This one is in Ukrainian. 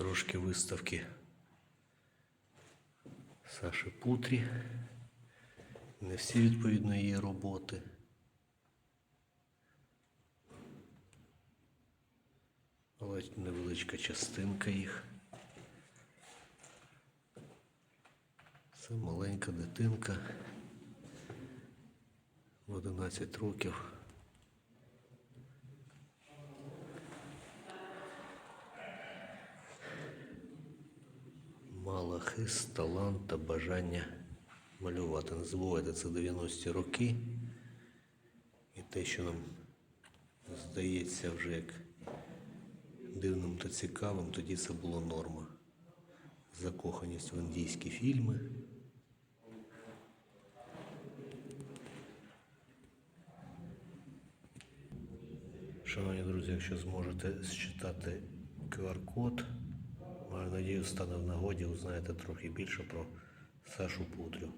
трошки виставки Саші Путрі. Не всі відповідно її роботи. Але невеличка частинка їх. Це маленька дитинка в 11 років. Мала хист, талант та бажання малювати. Не забувайте, це 90-ті роки. І те, що нам здається вже як дивним та цікавим, тоді це була норма. Закоханість в індійські фільми. Шановні друзі, якщо зможете считати QR-код, надію, стане в нагоді, узнаєте трохи більше про Сашу Путрю.